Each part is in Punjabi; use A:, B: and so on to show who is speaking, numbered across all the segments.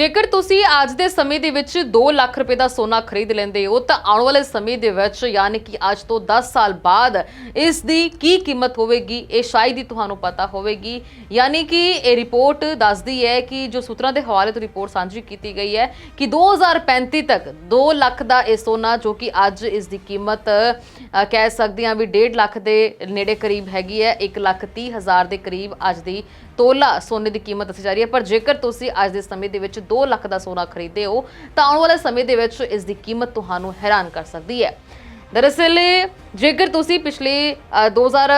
A: ਜੇਕਰ ਤੁਸੀਂ ਅੱਜ ਦੇ ਸਮੇਂ ਦੇ ਵਿੱਚ 2 ਲੱਖ ਰੁਪਏ ਦਾ ਸੋਨਾ ਖਰੀਦ ਲੈਂਦੇ ਹੋ, ਤਾਂ ਆਉਣ ਵਾਲੇ ਸਮੇਂ ਦੇ ਵਿੱਚ ਯਾਨੀ ਕਿ ਅੱਜ ਤੋਂ 10 ਸਾਲ ਬਾਅਦ ਇਸ ਦੀ ਕੀ ਕੀਮਤ ਹੋਵੇਗੀ, ਇਹ ਸ਼ਾਇਦ ਹੀ ਤੁਹਾਨੂੰ ਪਤਾ ਹੋਵੇਗੀ। ਯਾਨੀ ਕਿ ਇਹ ਰਿਪੋਰਟ ਦੱਸਦੀ ਹੈ ਕਿ ਜੋ ਸੂਤਰਾਂ ਦੇ ਹਵਾਲੇ ਤੋਂ ਰਿਪੋਰਟ ਸਾਂਝੀ ਕੀਤੀ ਗਈ ਹੈ ਕਿ 2035 ਤੱਕ 2 ਲੱਖ ਦਾ ਇਹ ਸੋਨਾ ਜੋ ਕਿ ਅੱਜ ਇਸ ਦੀ ਕੀਮਤ ਕਹਿ ਸਕਦੇ ਹਾਂ ਵੀ 1.5 ਲੱਖ ਦੇ ਨੇੜੇ ਕਰੀਬ ਹੈਗੀ ਹੈ 1 ਲੱਖ 30 ਹਜ਼ਾਰ ਦੇ ਕਰੀਬ ਅੱਜ ਦੀ ਤੋਲਾ ਸੋਨੇ ਦੀ ਕੀਮਤ ਦੱਸੀ ਜਾ ਰਹੀ ਹੈ। ਪਰ ਜੇਕਰ ਤੁਸੀਂ ਅੱਜ ਦੇ ਸਮੇਂ ਦੇ ਵਿੱਚ 2 ਲੱਖ ਦਾ ਸੋਨਾ ਖਰੀਦਦੇ ਹੋ ਤਾਂ ਆਉਣ ਵਾਲੇ ਸਮੇਂ ਦੇ ਵਿੱਚ ਇਸ ਦੀ ਕੀਮਤ ਤੁਹਾਨੂੰ ਹੈਰਾਨ ਕਰ ਸਕਦੀ ਹੈ। ਦਰਅਸਲ ਜੇਕਰ ਤੁਸੀਂ ਪਿਛਲੇ ਅ, 2000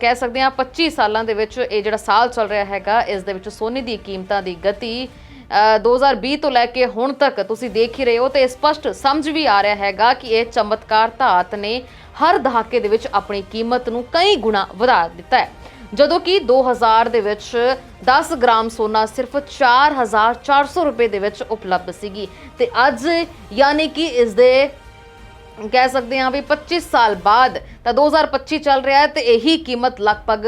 A: ਕਹਿ ਸਕਦੇ ਹਾਂ 25 ਸਾਲਾਂ ਦੇ ਵਿੱਚ ਇਹ ਜਿਹੜਾ ਸਾਲ ਚੱਲ ਰਿਹਾ ਹੈਗਾ ਇਸ ਦੇ ਵਿੱਚ ਸੋਨੇ ਦੀ ਕੀਮਤਾਂ ਦੀ ਗਤੀ ਅ, 2020 ਤੋਂ ਲੈ ਕੇ ਹੁਣ ਤੱਕ ਤੁਸੀਂ ਦੇਖ ਹੀ ਰਹੇ ਹੋ ਤੇ ਸਪਸ਼ਟ ਸਮਝ ਵੀ ਆ ਰਿਹਾ ਹੈਗਾ ਕਿ ਇਹ ਚਮਤਕਾਰ ਧਾਤ ਨੇ ਹਰ ਦਹਾਕੇ ਦੇ ਵਿੱਚ ਆਪਣੀ ਕੀਮਤ ਨੂੰ ਕਈ ਗੁਣਾ ਵਧਾ ਦਿੱਤਾ ਹੈ। ਜਦੋਂ ਕਿ 2000 ਦੇ ਵਿੱਚ 10 ਗ੍ਰਾਮ ਸੋਨਾ ਸਿਰਫ 4400 ਰੁਪਏ ਦੇ ਵਿੱਚ ਉਪਲਬਧ ਸੀਗੀ। ਤੇ ਅੱਜ ਯਾਨੀ ਕਿ ਇਸ ਦੇ ਕਹਿ ਸਕਦੇ ਹਾਂ ਵੀ 25 ਸਾਲ ਬਾਅਦ ਤਾਂ 2025 ਚੱਲ ਰਿਹਾ ਹੈ ਤੇ ਇਹੀ ਕੀਮਤ ਲਗਭਗ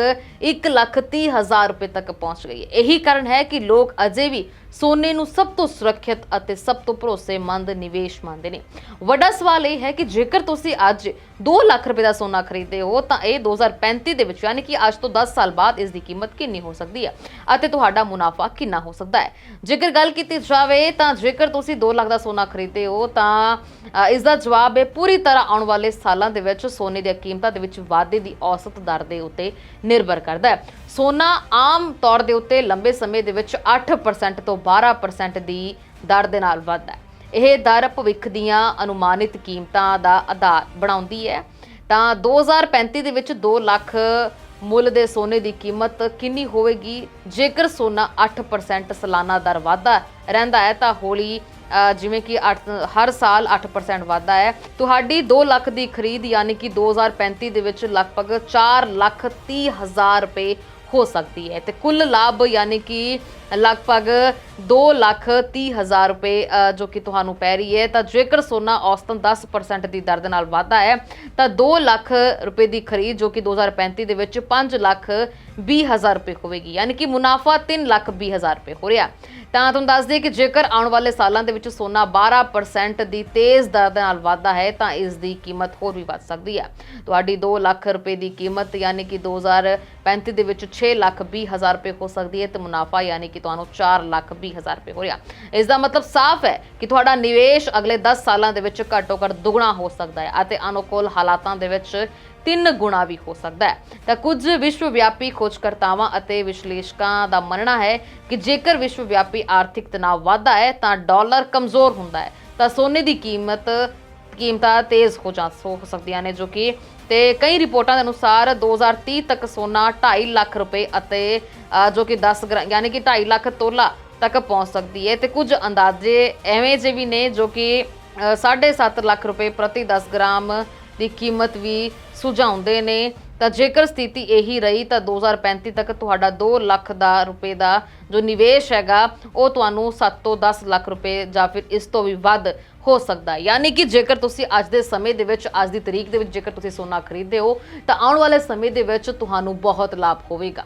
A: 1 ਲੱਖ 30 ਹਜ਼ਾਰ ਰੁਪਏ ਤੱਕ ਪਹੁੰਚ ਗਈ ਹੈ। ਇਹੀ ਕਾਰਨ ਹੈ ਕਿ ਲੋਕ ਅਜੇ ਵੀ ਸੋਨੇ ਨੂੰ ਸਭ ਤੋਂ ਸੁਰੱਖਿਅਤ ਅਤੇ ਸਭ ਤੋਂ ਭਰੋਸੇਮੰਦ ਨਿਵੇਸ਼ ਮੰਨਦੇ ਨੇ। ਵੱਡਾ ਸਵਾਲ ਇਹ ਹੈ ਕਿ ਜੇਕਰ ਤੁਸੀਂ ਅੱਜ 2 ਲੱਖ ਰੁਪਏ ਦਾ ਸੋਨਾ ਖਰੀਦਦੇ ਹੋ ਤਾਂ ਇਹ 2035 ਦੇ ਵਿੱਚ ਯਾਨੀ ਕਿ ਅੱਜ ਤੋਂ 10 ਸਾਲ ਬਾਅਦ ਇਸ ਦੀ ਕੀਮਤ ਕਿੰਨੀ ਹੋ ਸਕਦੀ ਹੈ ਅਤੇ ਤੁਹਾਡਾ ਮੁਨਾਫਾ ਕਿੰਨਾ ਹੋ ਸਕਦਾ ਹੈ? ਜੇਕਰ ਗੱਲ ਕੀਤੀ ਜਾਵੇ ਤਾਂ ਜੇਕਰ ਤੁਸੀਂ 2 ਲੱਖ ਦਾ ਸੋਨਾ ਖਰੀਦਦੇ ਹੋ ਤਾਂ ਅ, ਇਸ ਦਾ ਜਵਾਬ ਹੈ ਪੂਰੀ ਤਰ੍ਹਾਂ ਆਉਣ ਵਾਲੇ ਸਾਲਾਂ ਦੇ ਵਿੱਚ ਸੋਨੇ ਦੀਆਂ ਕੀਮਤਾਂ ਦੇ ਵਿੱਚ ਵਾਧੇ ਦੀ ਔਸਤ ਦਰ ਦੇ ਉੱਤੇ ਨਿਰਭਰ ਕਰਦਾ ਹੈ। ਸੋਨਾ ਆਮ ਤੌਰ ਦੇ ਉੱਤੇ ਲੰਬੇ ਸਮੇਂ ਦੇ ਵਿੱਚ 8% ਤੋਂ 12% ਦੀ ਦਰ ਦੇ ਨਾਲ ਵੱਧਦਾ ਹੈ। ਇਹ ਦਰ ਭਵਿੱਖ ਦੀਆਂ ਅਨੁਮਾਨਿਤ ਕੀਮਤਾਂ ਦਾ ਆਧਾਰ ਬਣਾਉਂਦੀ ਹੈ। ਤਾਂ 2035 ਦੇ ਵਿੱਚ 2 ਲੱਖ ਮੁੱਲ ਦੇ ਸੋਨੇ ਦੀ ਕੀਮਤ ਕਿੰਨੀ ਹੋਵੇਗੀ? ਜੇਕਰ ਸੋਨਾ 8% ਸਾਲਾਨਾ ਦਰ ਵਾਧਾ ਰਹਿੰਦਾ ਹੈ ਤਾਂ ਹੌਲੀ ਜਿਵੇਂ ਕਿ ਅੱਠ- ਹਰ ਸਾਲ 8% ਵਾਧਾ ਹੈ। ਤੁਹਾਡੀ 2 ਲੱਖ ਦੀ ਖਰੀਦ ਯਾਨੀ ਕਿ 2035 ਦੇ ਵਿੱਚ ਲਗਭਗ 4 ਲੱਖ 30 ਹਜ਼ਾਰ ਰੁਪਏ ਹੋ ਸਕਦੀ ਹੈ। ਤੇ ਕੁੱਲ ਲਾਭ ਯਾਨੀ ਕਿ ਲਗਭਗ 2 ਲੱਖ 30 ਹਜ਼ਾਰ ਰੁਪਏ ਜੋ ਕਿ ਤੁਹਾਨੂੰ ਪੈ ਰਹੀ ਹੈ। ਤਾਂ ਜੇਕਰ ਸੋਨਾ ਔਸਤਨ 10% ਦੀ ਦਰ ਦੇ ਨਾਲ ਵਾਧਾ ਹੈ, ਤਾਂ 2 ਲੱਖ ਰੁਪਏ ਦੀ ਖਰੀਦ, ਜੋ ਕਿ 2035 ਦੇ ਵਿੱਚ 5 ਲੱਖ 20 ਹਜ਼ਾਰ ਰੁਪਏ ਹੋਵੇਗੀ। ਯਾਨੀ ਕਿ ਮੁਨਾਫਾ 3 ਲੱਖ 20 ਹਜ਼ਾਰ ਰੁਪਏ ਹੋ ਰਿਹਾ। ਤਾਂ ਤੁਹਾਨੂੰ ਦੱਸ ਦਈਏ ਕਿ ਜੇਕਰ ਆਉਣ ਵਾਲੇ ਸਾਲਾਂ ਦੇ ਵਿੱਚ ਸੋਨਾ 12% ਦੀ ਤੇਜ਼ ਦਰ ਦੇ ਨਾਲ ਵਾਧਾ ਹੈ, ਤਾਂ ਇਸ ਦੀ ਕੀਮਤ ਹੋਰ ਵੀ ਵੱਧ ਸਕਦੀ ਹੈ। ਤੁਹਾਡੀ 2 ਲੱਖ ਰੁਪਏ ਦੀ ਕੀਮਤ, ਯਾਨੀ ਕਿ 2035 ਦੇ ਵਿੱਚ 6 ਲੱਖ 20 ਹਜ਼ਾਰ ਰੁਪਏ ਹੋ ਸਕਦੀ ਹੈ ਤੇ ਮੁਨਾਫਾ, ਯਾਨੀ ਕਿ ਤੁਹਾਨੂੰ 4 ਲੱਖ 20 ਹਜ਼ਾਰ ਰੁਪਏ ਹੋ ਰਿਹਾ। ਇਸ ਦਾ ਮਤਲਬ ਸਾਫ਼ ਹੈ ਕਿ ਤੁਹਾਡਾ ਨਿਵੇਸ਼ ਅਗਲੇ 10 ਸਾਲਾਂ ਦੇ ਵਿੱਚ ਘੱਟੋ ਘੱਟ ਦੁੱਗਣਾ ਹੋ ਸਕਦਾ ਹੈ ਅਤੇ ਅਨੁਕੂਲ ਹਾਲਾਤਾਂ ਦੇ ਵਿੱਚ ਤਿੰਨ ਗੁਣਾ ਵੀ ਹੋ ਸਕਦਾ ਹੈ। ਤਾਂ ਕੁਝ ਵਿਸ਼ਵ ਵਿਆਪੀ ਖੋਜਕਰਤਾਵਾਂ ਅਤੇ ਵਿਸ਼ਲੇਸ਼ਕਾਂ ਦਾ ਮੰਨਣਾ ਹੈ ਕਿ ਜੇਕਰ ਵਿਸ਼ਵ ਵਿਆਪੀ ਆਰਥਿਕ ਤਣਾਅ ਵਧਦਾ ਹੈ ਤਾਂ ਡਾਲਰ ਕਮਜ਼ੋਰ ਹੁੰਦਾ ਹੈ। ਤਾਂ ਸੋਨੇ ਦੀ ਕੀਮਤ, ਕੀਮਤਾਂ ਤੇਜ਼ ਹੋ ਜਾ ਹੋ ਸਕਦੀਆਂ ਨੇ, ਜੋ ਕਿ ਤੇ ਕਈ ਰਿਪੋਰਟਾਂ ਦੇ ਅਨੁਸਾਰ 2030 ਤੱਕ ਸੋਨਾ 2.5 ਲੱਖ ਰੁਪਏ ਅਤੇ ਜੋ ਕਿ 10 ਗ੍ਰਾਮ, ਯਾਨੀ ਕਿ 2.5 ਲੱਖ ਤੋਲਾ ਤੱਕ ਪਹੁੰਚ ਸਕਦੀ ਹੈ ਤੇ ਕੁਝ ਅੰਦਾਜ਼ੇ ਐਵੇਂ ਜਿਹੇ ਵੀ ਨੇ ਜੋ ਕਿ ਅ, 7.5 ਲੱਖ ਰੁਪਏ ਪ੍ਰਤੀ 10 ਗ੍ਰਾਮ ਦੀ ਕੀਮਤ ਵੀ ਸੁਝਾਉਂਦੇ ਨੇ। ਤਾਂ ਜੇਕਰ ਸਥਿਤੀ ਇਹੀ ਰਹੀ ਤਾਂ 2035 ਤੱਕ ਤੁਹਾਡਾ 2 ਲੱਖ ਦਾ ਰੁਪਏ ਦਾ ਜੋ ਨਿਵੇਸ਼ ਹੈਗਾ ਉਹ ਤੁਹਾਨੂੰ 7 ਤੋਂ 10 ਲੱਖ ਰੁਪਏ ਜਾਂ ਫਿਰ ਇਸ ਤੋਂ ਵੀ ਵੱਧ ਹੋ ਸਕਦਾ ਯਾਨੀ ਕਿ ਜੇਕਰ ਤੁਸੀਂ ਅੱਜ ਦੇ ਸਮੇਂ ਦੇ ਵਿੱਚ ਅੱਜ ਦੀ ਤਰੀਕ ਦੇ ਵਿੱਚ ਜੇਕਰ ਤੁਸੀਂ ਸੋਨਾ ਖਰੀਦਦੇ ਹੋ ਤਾਂ ਆਉਣ ਵਾਲੇ ਸਮੇਂ ਦੇ ਵਿੱਚ ਤੁਹਾਨੂੰ ਬਹੁਤ ਲਾਭ ਹੋਵੇਗਾ।